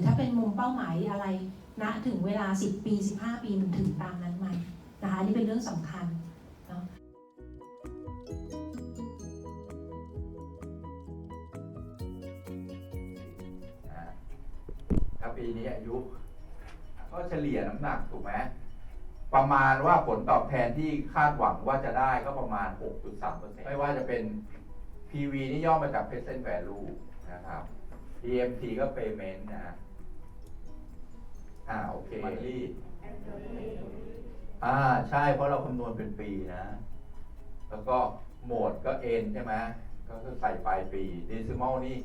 รือถ้าเป็นมุมเป้าหมายอะไรณถึงเวลา 10 ปี 15 ปีมันถึงตามนั้นไหมนะคะนี่เป็นเรื่องสำคัญเนาะถ้าปีนี้อายุก็เฉลี่ยน้ำหนักถูกไหมประมาณว่าผลตอบแทนที่คาดหวังว่าจะได้ก็ประมาณ 6.3%ไม่ว่าจะเป็น PV นี่ย่อมาจาก present value นะครับ PMT ก็ payment นะฮะ อ่าโอเคมันรีดอ่าใช่เพราะเราคำนวณเป็นปีนะ แล้วก็โหมดก็ n ใช่ไหมก็คือใส่ปลายปี decimal นี่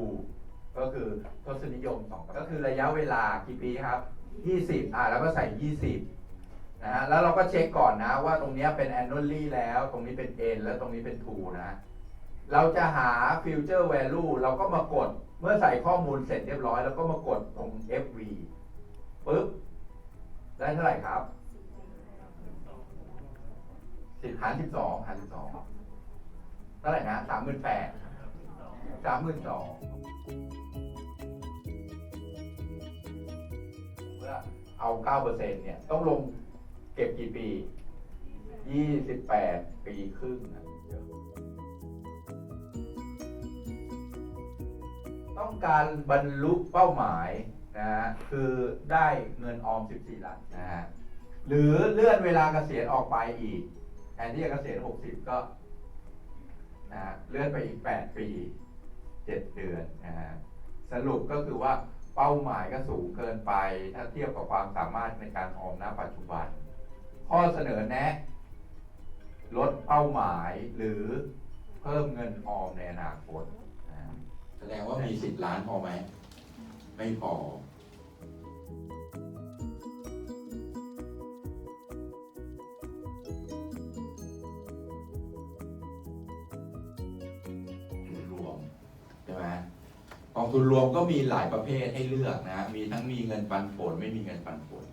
2ก็คือทศนิยมสองก็คือระยะเวลากี่ปีครับ 20 อ่าแล้วก็ใส่ 20 นะฮะแล้วเราก็เช็คก่อนนะว่าตรงเนี้ยเป็น annually แล้ว ตรงนี้เป็น n แล้วตรงนี้เป็น2นะ เราจะหา future value เราก็มากด เมื่อใส่ข้อมูลเสร็จเรียบร้อย แล้วก็มากดตรง fv ปึ๊บ ได้เท่าไหร่ครับสิบหารสิบสองหารสิบสองเท่าไหร่นะสามหมื่นแปดสามหมื่นสองเมื่อเอา9%เนี่ย ต้องลงเก็บกี่ปี28ปีครึ่งนะ ต้องการบรรลุเป้าหมายนะฮะคือได้เงินออม 14 ล้านนะฮะหรือเลื่อนเวลาเกษียณออกไปอีกแทนที่จะเกษียณ 60 ก็นะฮะเลื่อนไปอีก 8 ปี 7 เดือนนะฮะสรุปก็คือว่าเป้าหมายก็สูงเกินไป ถ้าเทียบกับความสามารถในการออมณปัจจุบัน ข้อเสนอแนะ ลดเป้าหมายหรือเพิ่มเงินออมในอนาคต สิบล้านพอไหม ไม่พอ รวมใช่ไหมกองทุนรวมก็มีหลายประเภทให้เลือกนะ มีทั้งมีเงินปันผล ไม่มีเงินปันผล